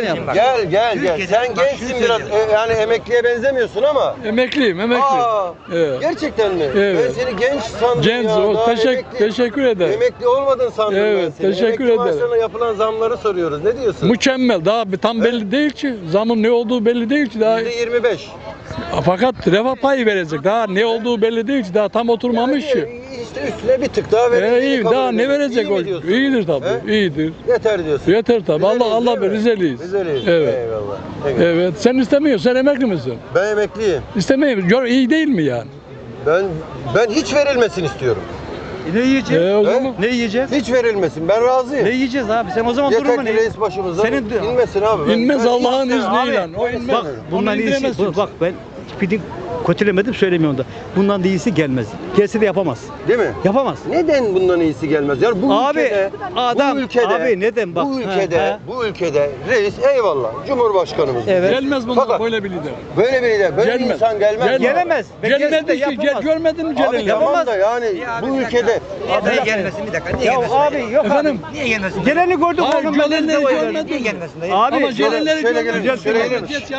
Gel gel gel. Türkiye'de- Sen bak gençsin şunu biraz. söyleyeyim. e, Yani emekliye benzemiyorsun ama. Emekliyim, emekliyim. Aa, Evet. Gerçekten mi? Evet. Ben seni genç sandım Genç, ya. o- daha teşekkür, emekli- teşekkür ederim. Emekli olmadın sandım ben Evet, seni. teşekkür Emekli ederim. maaşlarına yapılan zamları soruyoruz. Ne diyorsun? Mükemmel. Daha bir tam belli değil ki. Zamın ne olduğu belli değil ki. Daha %25. Fakat refah payı verecek. Daha ne olduğu belli değil ki. Daha tam oturmamış ki. Yani işte üstüne bir tık daha Ee, verildiğini iyi, kabul daha ne verecek İyi o? diyorsun? İyidir tabii. He? iyidir. Yeter diyorsun. Yeter tabii. Allah Rizeliyiz Allah değil be? Rizeliyiz. Rizeliyiz. Evet. Eyvallah. Evet. Evet. Sen istemiyorsun. Sen emekli misin? Ben emekliyim. İstemeyim. Gör iyi değil mi yani? Ben ben hiç verilmesin istiyorum. Ne yiyeceğiz? Ee, o zaman Ne yiyeceğiz? Hiç verilmesin. Ben razıyım. Ne yiyeceğiz abi? Sen o zaman Yeter durma ne? reis başımıza Senin- inmesin abi. Ben- inmez Allah'ın izniyle. O inmez. Bak bundan iyisi bak ben fitting kötülemedim söylemiyorum da. Bundan da iyisi gelmez. Gelse de yapamaz. Değil mi? Yapamaz. Neden bundan iyisi gelmez? Yani bu Abi, ülkede, adam- bu ülkede, abi neden bak, bu ha, ülkede, ha. bu ülkede reis eyvallah Cumhurbaşkanımız. Evet. Gelmez bundan Fakat- böyle bir lider. Böyle bir lider, böyle bir Gelmez. insan gelmez. Gelmez. Gelemez. Ve de Gelmedi ki. Gel, yapamaz. görmedin mi Abi Celal'i? tamam da yani bu ülkede Niye dayı gelmesin bir dakika? Niye Ya gelmesin? abi yok Efendim? abi. Niye gelmesin? Geleni gördük Hayır, oğlum ben de gelenleri oy verdim. görmedim. Niye gelmesin dayı? Abi Ama Celal'leri şöyle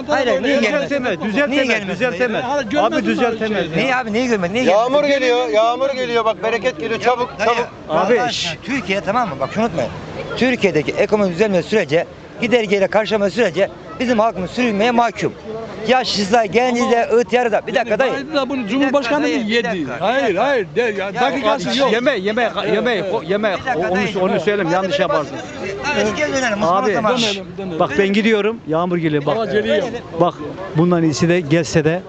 tarafa Hayır, niye gel. gelmesin? Düzeltemez, Niye gelmesin? Hala görmedin Abi mi düzeltemez. şeyleri? Niye abi niye görmedin? Niye yağmur gelmesin? geliyor, yağmur geliyor bak bereket geliyor çabuk Dayı, çabuk. Abi, Allah şş. aşkına, Türkiye tamam mı? Bak şunu unutmayın. Türkiye'deki ekonomi düzelmediği sürece gidergeyle karşılamadığı sürece bizim halkımız sürünmeye mahkum. Yaşlılar, gençler, ihtiyarı da. Bir dakika dayı. De bunu Cumhurbaşkanı dayı, bir yedi. dakika, bir Hayır dakika. hayır. De, ya, dakikası yok. Yeme yeme yeme yeme Bir dakika onu onu söyleme Madem yanlış yaparsın. Abi dönelim. Abi. Dönelim, dönelim. bak ben gidiyorum yağmur geliyor bak. Bak bundan iyisi de gelse de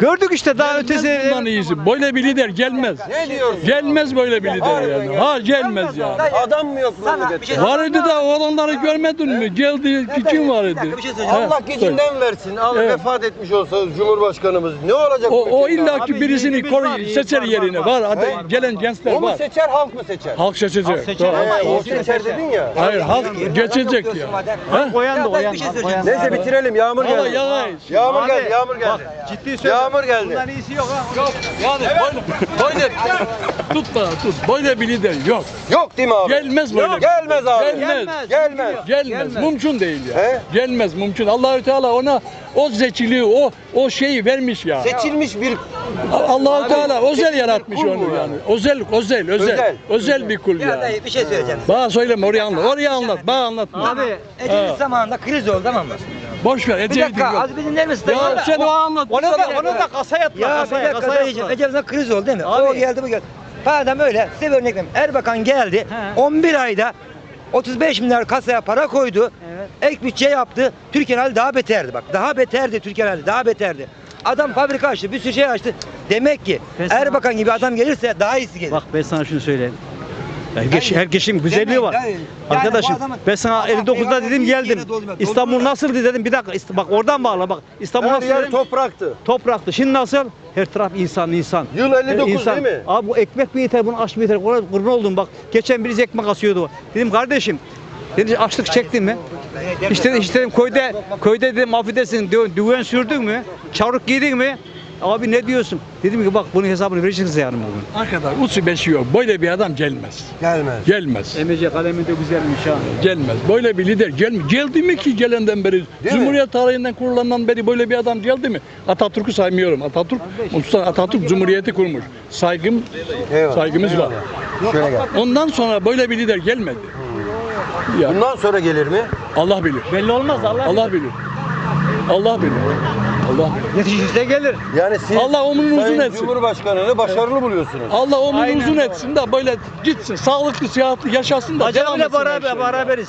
gördük işte daha Gelmez ötesi bundan iyisi. Böyle bir lider gelmez. Ne diyorsun? Gelmez böyle bir lider yani. ya. Ha gelmez yani. Adam mı yok memlekette? şey- Var idi de olanları görmedin mi? Geldi kim var şey söyleyeceğim. Allah gecinden versin. Allah Evet. vefat etmiş olsa Cumhurbaşkanımız ne olacak? O, o illaki Abi birisini koru var, seçer var, yerine. var, Var. var. Hadi gelen gençler O mu var. seçer halk mı seçer? Halk seçecek. seçer. Tamam. He, o Ama seçer dedin ya. Hayır halk geçecek ya. Koyan da oyan. şey da, da. Neyse bitirelim yağmur geldi. Yağmur geldi, yağmur geldi. Ciddi söylüyorum. Yağmur geldi. Bundan iyisi yok ha. Yok yani böyle, böyle tut da tut. Böyle bir lider yok. Yok değil mi abi? Gelmez böyle. Yok, gelmez abi. Gelmez. Gelmez. Gelmez. Mümkün değil ya. He? Gelmez mümkün. Allahü Teala ona o zekiliği, o o şeyi vermiş ya. Seçilmiş bir Allahü Teala özel yaratmış onu yani. yani. Özel, özel, özel. Özel. Özel bir kul Ya yani. dayı bir şey söyleyeceğim. Bana söyleme oraya anlat. Oraya anlat. Bana anlatma. Abi Ecevit zamanında kriz oldu tamam mı? Boş ver. Bir Ecevit'i dakika yok. az bir dinler misin? Ya sen o anlat. onu da onu da kasaya atma. Ya bir kasaya, dakika kasaya kriz oldu değil mi? Abi. O geldi bu geldi. Madem öyle size bir örnek vereyim. Erbakan geldi. He. 11 ayda 35 milyar kasaya para koydu. Evet. Ek bütçe yaptı. Türkiye'nin hali daha beterdi bak. Daha beterdi Türkiye'nin hali. Daha beterdi. Adam fabrika açtı, bir sürü şey açtı. Demek ki Ben Erbakan gibi adam gelirse daha iyisi gelir. Bak ben sana şunu söyleyeyim. Herkes, Dayı, herkesin güzelliği demeyin, var. Yani Arkadaşım adamın- ben sana Allah 59'da peygamber dedim geldim. doldurma. İstanbul Doldurma. nasıl dedim bir dakika bak oradan bağla bak. İstanbul her nasıl yer dedim? topraktı. Topraktı. Şimdi nasıl? Her taraf insan insan. Yıl 59 İnsan. değil mi? Abi bu ekmek mi yeter bunu aş mı yeter? Kurban oldum bak. Geçen birisi ekmek asıyordu. Dedim kardeşim Dedi açlık çektin mi? İşte işte dedim köyde köyde dedim affedersin dü- düven sürdün mü? Çarık giydin mi? Abi ne diyorsun? Dedim ki bak bunun hesabını vereceksiniz yarın bugün. Arkadaş uçu beşi yok. Böyle bir adam gelmez. Gelmez. Gelmez. Emece kalemi de güzelmiş ha. Gelmez. Böyle bir lider gelmi. Geldi mi ki gelenden beri? Değil mi? Cumhuriyet tarihinden kurulandan beri böyle bir adam geldi mi? Atatürk'ü saymıyorum. Atatürk, Mustafa Atatürk Cumhuriyeti kurmuş. Saygım, Eyvallah. saygımız var. Şöyle gel. Ondan sonra böyle bir lider gelmedi. Ya Bundan sonra gelir mi? Allah bilir. Belli olmaz Allah. Allah bilir. Allah bilir. Allah. Yetişirse gelir. Yani siz Allah ömrünü uzun Sayın etsin. Cumhurbaşkanı'nı başarılı buluyorsunuz. Allah Aynen. uzun etsin de böyle gitsin. Sağlıklı, sıhhatli yaşasın da Acaba devam bile etsin her beraber şey. beraberiz.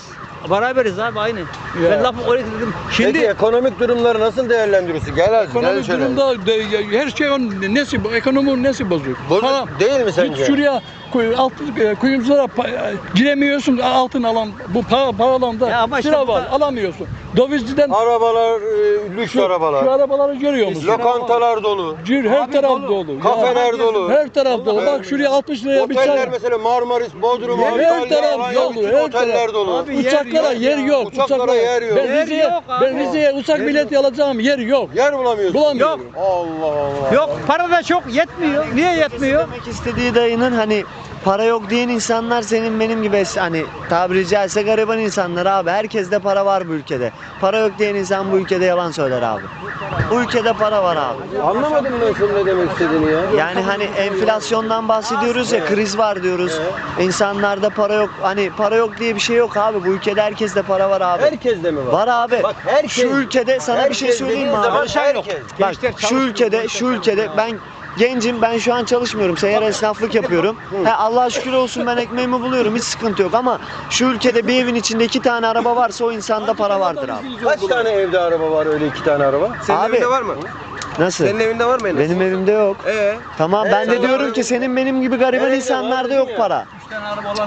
Beraberiz abi aynı. Ya. Ben lafı oraya dedim. Şimdi Şimdi ekonomik durumları nasıl değerlendiriyorsun? Gel hadi gel Ekonomik şöyle. durumda de- her şey onun nesi ekonominin nesi bozuk? Bozuk Para- değil mi Git sence? şuraya kuy- alt, e, kuyumculara pa- giremiyorsun altın alan bu para paradan Ya ama sıra var alamıyorsun. Dövizciden Arabalar, e, lüks şu, arabalar. şu arabaları görüyor musun? Lokantalar dolu. Cür, her Abi taraf dolu. dolu. Ya, Kafeler dolu. Her taraf dolu. Allah Bak şuraya 60 liraya bir Oteller çay. mesela Marmaris, Bodrum, Her Antalya, taraf Alanya, dolu, her oteller taraf. dolu. Abi yer Uçaklara yok yer ya. yok. Uçaklara yer yok. Ben Yer Rize'ye, yok ben Rize'ye uçak Yer bileti alacağım yer yok. Yer bulamıyorsun. Bulamıyorum. Yok. Allah Allah. yok para da çok yetmiyor. Niye yetmiyor? Demek istediği dayının hani para yok diyen insanlar senin benim gibi hani tabiri caizse gariban insanlar abi. Herkeste para var bu ülkede. Para yok diyen insan bu ülkede yalan söyler abi. Bu ülkede para var abi. Anlamadım ben senin ne demek istediğini ya. Yani hani enflasyondan bahsediyoruz ya kriz var diyoruz. İnsanlarda para yok. Hani para yok diye bir şey yok abi. Bu ülkede herkeste para var abi. Herkes de mi var? Var abi. Bak herkes- Şu ülkede sana bir şey söyleyeyim mi dediğin zaman abi? herkes. Bak şu ülkede şu ülkede ben gencim ben şu an çalışmıyorum. Seyyar esnaflık yapıyorum. He, Allah'a şükür olsun ben ekmeğimi buluyorum. Hiç sıkıntı yok ama şu ülkede bir evin içinde iki tane araba varsa o insanda para vardır abi. Kaç tane evde araba var öyle iki tane araba? Senin Abi- evinde var mı? Nasıl? Senin evinde var mı Enes? Benim evimde yok. Ee? Tamam Ee, ben de sana diyorum ki senin benim gibi gariban insanlarda yok ya? para.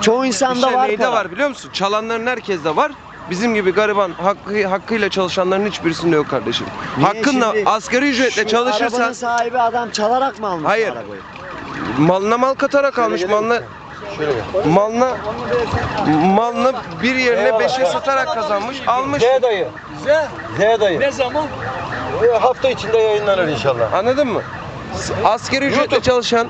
Çoğu insanda İşte var neyde para. var biliyor musun? Çalanların herkeste var. Bizim gibi gariban hakkı, hakkıyla çalışanların hiçbirisinde yok kardeşim. Niye Hakkınla şimdi asgari ücretle Şu çalışırsan Arabanın sahibi adam çalarak mı almış Hayır. bu arabayı? malına mal katarak almış malına malına malını bir yerine beşe satarak kazanmış almış. Z dayı. Z dayı. Ne zaman? Hafta içinde yayınlanır inşallah. Anladın mı? Asgari ücretle çalışan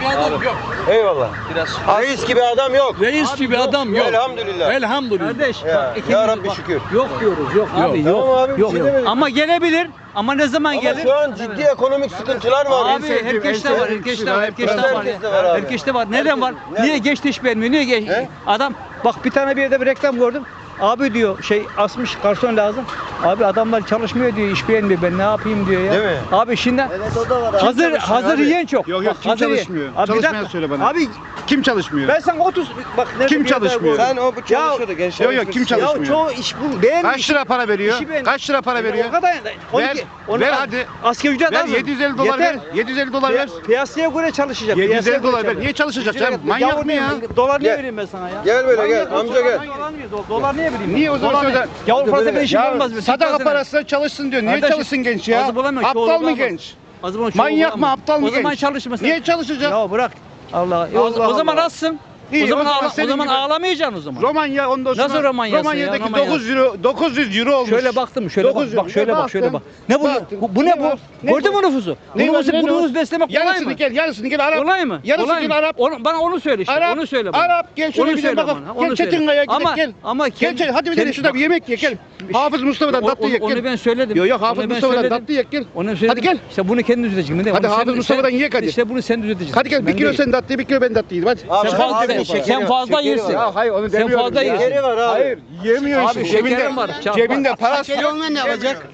Bir adam yok. Eyvallah. biraz Reis gibi adam yok. Reis gibi adam yok. Elhamdülillah. Elhamdülillah. Kardeş Ya, bak ikimiz ya Rabbi bak, şükür. Yok diyoruz yok abi yok. Tamam abi, bir yok. şey demedik. Ama gelebilir ama ne zaman Ama gelir? şu an ciddi ekonomik sıkıntılar var. Abi herkeste var, herkeste var, herkeste var. Herkeste var abi. Herkeste var. Neden var? Niye geç iş vermiyor? Niye geç? He? Adam bak bir tane bir yerde bir reklam gördüm. Abi diyor şey asmış garson lazım. Abi adamlar çalışmıyor diyor, iş beğenmiyor. Ben ne yapayım diyor ya. Değil mi? Abi şimdi Evet o da var abi. hazır hazır yiyen çok. Yok yok Bak, kim hazır yiyen- çalışmıyor? Abi bir Çalışmayan dakika. söyle bana. Abi Kim çalışmıyor? ben sana 30 bak nerede Kim bir yerde çalışmıyor? gördüm. sen o bu çalışıyordu gençler. Yok, yok, kim çalışıyor? Ya çoğu iş bu beğenmiyor. Kaç lira para veriyor? İşi Kaç lira para veriyor? O kadar. 12, Ver, 12 ver hadi. Asgari ücret Ver lazım. 750 dolar Yeter. ver. 750 dolar ver. Piya- Piyasaya göre çalışacak. 750 piyasaya göre dolar ver. Niye çalışacak Ücret- sen? Manyak mı ya? Dolar niye Gel. vereyim ben sana ya? Gel böyle gel. Amca gel. Dolar niye, do- dolar niye o zaman söyle? ne? Yavru işim Ya olmaz sadaka parasına çalışsın diyor. Niye çalışsın genç ya? Aptal mı genç? Manyak mı aptal mı O zaman genç? çalışmasın. Niye çalışacak? Ya bırak. Allah. O, o zaman azsın. İyi, o zaman, o zaman ağla- o zaman gibi- ağlamayacaksın o zaman. Romanya ondan sonra Nasıl Romanya'sı ya? Romanya'daki Romanya. 9 euro 900 euro olmuş. Şöyle baktım, şöyle bak, 900 bak şöyle bak, şöyle bak. Ne bu? Baktın. Bu, bu ne bu? Ne Gördün mü nüfusu? Ne nüfusu, ne bu var? nüfusu beslemek kolay Yarısını mı? gel, yarısını gel Arap. Kolay mı? Yarısını kolay gel? Arap. Onu, bana onu söyle işte. Arap, onu söyle bana. Arap gel şöyle söyle bakalım. Gel. Çetinkaya gidelim gel. ama Gel, hadi bir kendi- şurada bir yemek ye gel. Hafız Mustafa'dan tatlı ye gel. onu ben söyledim. Yok yok Hafız Mustafa'dan tatlı ye gel. Onu söyledim. Hadi gel. İşte bunu kendin mi? Hadi Hafız Mustafa'dan ye hadi. İşte bunu sen düzelteceksin. Hadi gel bir kilo sen tatlı bir kilo ben tatlı yiyeyim hadi. Sen şekeri var. sen fazla yersin. Ya hayır onu Sen demiyorum. fazla ya. yersin. Şekeri var abi. Hayır yemiyor Abi işte. şekerim Cebinde, var, cebinde parası Şekeri yok. olmayan ne yapacak?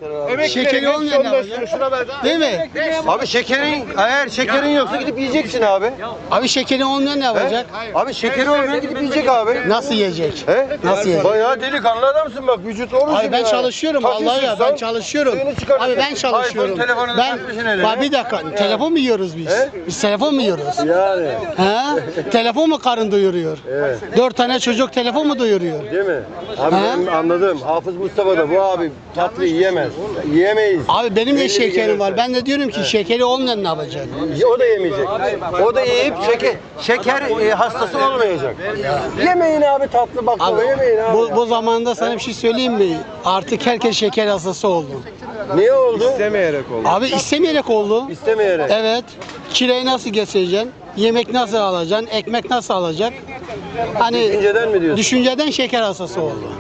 Şekeri hepsi olmayan ne yapacak? şuna. Değil mi? Abi şekerin eğer şekerin yoksa gidip yiyeceksin abi. Abi şekeri olmayan ne yapacak? Abi şekeri olmayan gidip yiyecek abi. Nasıl yiyecek? He? Nasıl yiyecek? Bayağı delikanlı adamsın bak vücut olursun Abi ben ya. çalışıyorum Taşırsın vallahi ya ben çalışıyorum. suyunu. Abi ben çalışıyorum. iPhone telefonunu Ben takmışsın eline. Bak bir dakika telefon mu yiyoruz biz? He? Biz telefon mu yiyoruz? Yani. Ha? Telefon mu karın doyuruyor? Evet. Dört tane çocuk telefon mu doyuruyor? Değil mi? Abi ben anladım. Hafız Mustafa da bu abi tatlı yiyemez. Yiyemeyiz. Abi benim de Belli bir şekerim var. Ben de diyorum ki şekeri olmayan ne yapacak? O da yemeyecek. O da yiyip şeker, şeker e, hastası olmayacak. Yemeyin abi tatlı baklava yemeyin abi. bu, bu zamanda sana bir şey söyleyeyim mi? Artık herkes şeker hastası oldu. Niye oldu? İstemeyerek oldu. Abi istemeyerek oldu. İstemeyerek. Evet. Kirayı nasıl geçireceksin? Yemek nasıl alacaksın? Ekmek nasıl alacak? Hani Düşünceden mi diyorsun? Düşünceden şeker hastası oldu.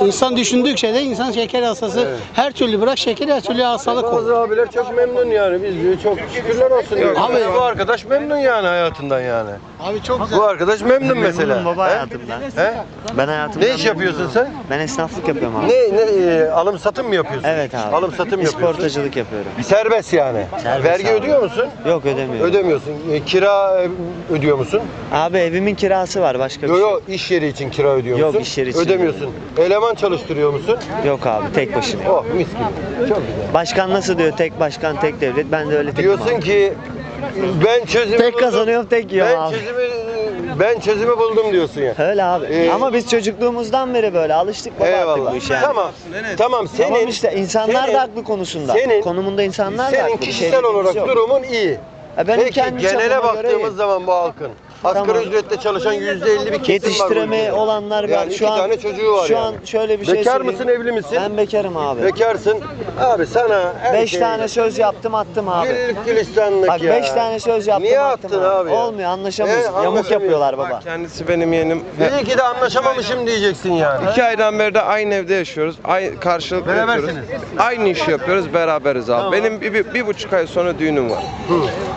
İnsan düşündükçe de insan şeker hastası. Her türlü bırak şeker her türlü hastalık olur. Bazı abiler çok memnun yani. Biz diyor çok şükürler olsun diyor. Abi- bu arkadaş memnun yani hayatından yani. Abi çok güzel. Bu arkadaş memnun mesela. Memnunum baba He? hayatımdan. He? Ben hayatımdan Ne iş yapıyorsun memnunum. sen? Ben esnaflık yapıyorum abi. Ne ne e, alım satım mı yapıyorsun? Evet abi. Alım satım yapıyorsun. İsportacılık yapıyorum. Serbest yani. Serbest Vergi abi. ödüyor musun? Yok ödemiyorum. Ödemiyorsun. E, kira e, ödüyor musun? Abi evimin kirası var başka bir Yok şey. yok iş yeri için kira ödüyor Yok, musun? iş yeri için Ödemiyorsun. Eleman çalıştırıyor musun? Yok abi tek başına. Oh mis gibi. Çok güzel. Başkan nasıl diyor tek başkan tek devlet ben de öyle tekim Diyorsun abi. ki ben çözümü Tek buldum. kazanıyorum tek yiyorum Ben abi. çözümü ben çözümü buldum diyorsun ya. Öyle abi. Ee, Ama biz çocukluğumuzdan beri böyle alıştık baba artık Eyvallah. bu işe yani. Tamam. Tamam senin Tamam işte insanlar senin- da haklı konusunda. senin- Konumunda insanlar da senin haklı. Bir şey kişisel dediğimiz olarak yok. durumun iyi. Ya benim Peki kendi genele çapıma göre baktığımız zaman bu halkın asgari Tamam. ücretle çalışan yüzde elli bir kesim var. bu Yetiştireme ülkede. olanlar var. Yani şu iki an tane çocuğu var Şu yani. an şöyle bir şey Bekar söyleyeyim. mısın evli misin? Ben bekarım abi. Bekarsın. Abi sana her 5 şey- tane söz yaptım attım abi. Güllük gülistanlık Bak ya. 5 tane söz yaptım Niye attım attın abi ya? Olmuyor anlaşamıyoruz. He, Yamuk anlaşamıyoruz. yapıyorlar baba. Bak kendisi benim yeğenim. İyi ki de anlaşamamışım diyeceksin yani. İki aydan beri de aynı evde yaşıyoruz. Aynı karşılıklı Berabersiniz. yapıyoruz. Aynı işi yapıyoruz, beraberiz abi. Benim bir, bir, bir buçuk ay sonra düğünüm var.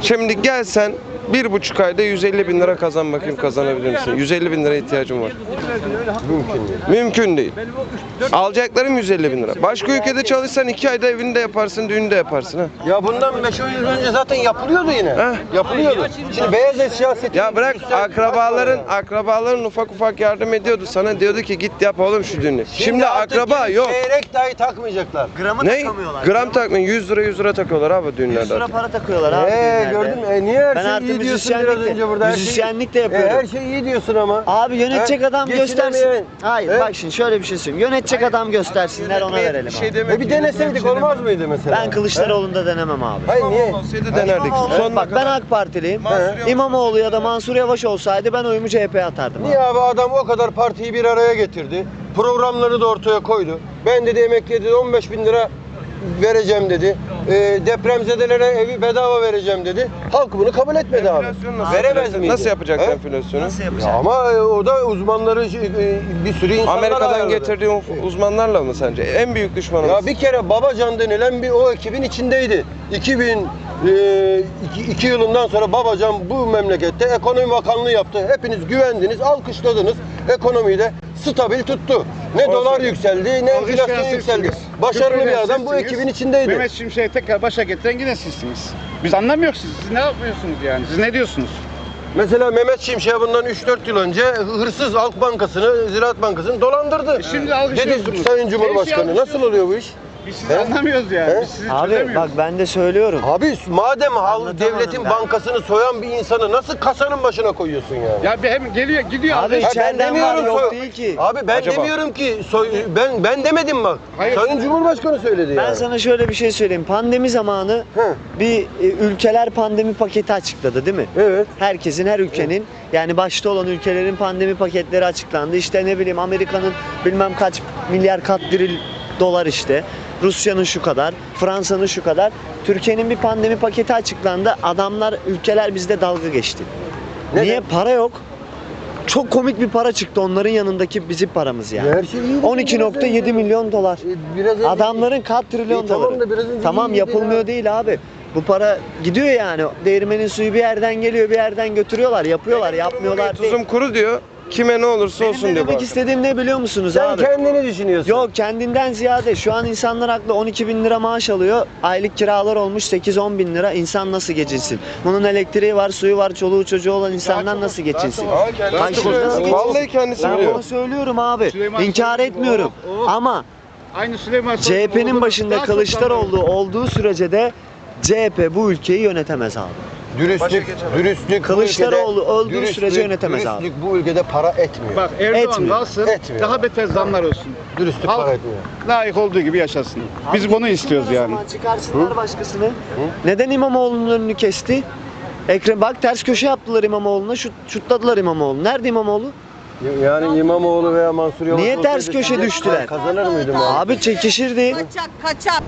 Şimdi gelsen bir buçuk ayda 150 bin lira kazan bakayım kazanabilir misin? 150 bin lira ihtiyacım var. Mümkün değil. Mümkün değil. Alacaklarım 150 bin lira. Başka ülkede çalışsan iki ayda evini de yaparsın, düğünü de yaparsın. Ha. Ya bundan 5-10 yıl önce zaten yapılıyordu yine. Heh. Yapılıyordu. Şimdi beyaz eşya seti. Ya bırak akrabaların akrabaların ufak ufak yardım ediyordu sana diyordu ki git yap oğlum şu düğünü. Şimdi, artık akraba yok. Çeyrek dahi takmayacaklar. Gramı Ne? takamıyorlar. Gram takmayın 100 lira 100 lira takıyorlar abi 100 düğünlerde. lira para takıyorlar abi. Eee düğünlerde. gördün mü? E, niye her Ben şey artık iyi diyorsun biraz müzisyenlik de- önce burada? Her şey- müzisyenlik de E, yapıyorum. her şey iyi diyorsun ama. Abi yönetecek He? adam Geçinemeyen- göstersin. Hayır He? bak şimdi şöyle bir şey söyleyeyim. Yönetecek adam göstersinler ona verelim Bir şey abi. demek E bir deneseydik olmaz mıydı mesela? Ben Kılıçdaroğlu'nda denemem abi. Hayır niye? olsaydı denerdik. İmamoğlu- Sonuna bak ben. AK Partiliyim. Mansur İmamoğlu ya da Mansur Yavaş olsaydı ben oyumu CHP'ye atardım. Niye Abi. abi adam o kadar partiyi bir araya getirdi. Programları da ortaya koydu. Ben dedi emekliye dedi 15 bin lira vereceğim dedi. E, depremzedelere evi bedava vereceğim dedi. Halk bunu kabul etmedi abi. Enflasyon nasıl Veremez miydi? Nasıl yapacaksın He? enflasyonu? Nasıl Ya yapacağım? ama e, o da uzmanları e, bir sürü insanlar Amerika'dan ayarladı. getirdiğin uzmanlarla mı sence? En büyük düşmanımız. Ya bir kere Babacan denilen bir o ekibin içindeydi. 2000 e, iki- iki yılından sonra Babacan bu memlekette ekonomi bakanlığı yaptı. Hepiniz güvendiniz, alkışladınız. Ekonomiyi de stabil tuttu. Ne Olsun. dolar yükseldi, ne enflasyon yükseldi. Başarılı bir adam bu ekibin içindeydi. Mehmet Şimşek'i tekrar başa getiren yine sizsiniz. Biz anlamıyoruz siz. Siz ne yapıyorsunuz yani? Siz ne diyorsunuz? Mesela Mehmet Şimşek bundan 3-4 yıl önce hırsız Halk Bankası'nı, Ziraat Bankası'nı dolandırdı. E şimdi Dedi alkışlıyorsunuz. Sayın Her Cumhurbaşkanı. Nasıl oluyor bu iş? Biz sizi He? anlamıyoruz yani. He? Biz sizi Abi çözemiyoruz. bak ben de söylüyorum. Abi madem hal Anlatamadım devletin ben. bankasını soyan bir insanı nasıl kasanın başına koyuyorsun yani? Ya bir hem geliyor gidiyor. Abi. Ha, içeriden var yok soy- değil ki. Abi ben Acaba? demiyorum ki soy, ben ben demedim bak. Hayır. Sayın Cumhurbaşkanı söyledi Ben yani. sana şöyle bir şey söyleyeyim. Pandemi zamanı Hı. bir e, ülkeler pandemi paketi açıkladı değil mi? Evet. Herkesin, her ülkenin yani başta olan ülkelerin pandemi paketleri açıklandı. İşte ne bileyim Amerika'nın bilmem kaç milyar katril dolar işte. Rusya'nın şu kadar, Fransa'nın şu kadar. Türkiye'nin bir pandemi paketi açıklandı. Adamlar, ülkeler bizde dalga geçti. Neden? Niye? Para yok. Çok komik bir para çıktı onların yanındaki bizim paramız yani. Her şey iyi. 12.7 milyon dolar. E, Biraz Adamların kat trilyon tamam doları. da biraz önce Tamam iyi yapılmıyor dedin değil abi. Bu para gidiyor yani. Değirmenin suyu bir yerden geliyor, bir yerden götürüyorlar, yapıyorlar, yapmıyorlar değil. Tuzum kuru diyor. Kime ne olursa Benim olsun ne diyor. demek bak. istediğim ne biliyor musunuz Sen abi? kendini düşünüyorsun. Yok kendinden ziyade şu an insanlar haklı 12 bin lira maaş alıyor. Aylık kiralar olmuş 8-10 bin lira. İnsan nasıl geçinsin? Bunun elektriği var, suyu var, çoluğu çocuğu olan insanlar nasıl geçinsin? Aa, kendisi Bak şimdi biliyor. nasıl geçinsin? Vallahi kendisi Ben biliyor. bunu söylüyorum abi. Süleyman İnkar Soylu etmiyorum. oh, oh. Ama Aynı Süleyman Soylu'nun CHP'nin başında daha çok Kılıçdaroğlu olduğu sürece de CHP bu ülkeyi yönetemez abi. Dürüstlük, dürüstlük Kılıçdaroğlu ülkede- öldüğü dürüstlük- sürece yönetemez abi. Dürüstlük bu ülkede para etmiyor. Bak Erdoğan Etmiyor. kalsın Etmiyor. daha beter zamlar olsun. Dürüstlük Halk para etmiyor. layık olduğu gibi yaşasın. Biz Abi bunu istiyoruz yani. Çıkarsınlar başkasını. Neden İmamoğlu'nun önünü kesti? Ekrem bak ters köşe yaptılar İmamoğlu'na. Şut, şutladılar İmamoğlu. Nerede İmamoğlu? Yani İmamoğlu veya Mansur Yavaş Niye ters olsaydı köşe düştüler? Kazanır mıydım abi? Abi çekişirdi. Kaçak kaçak.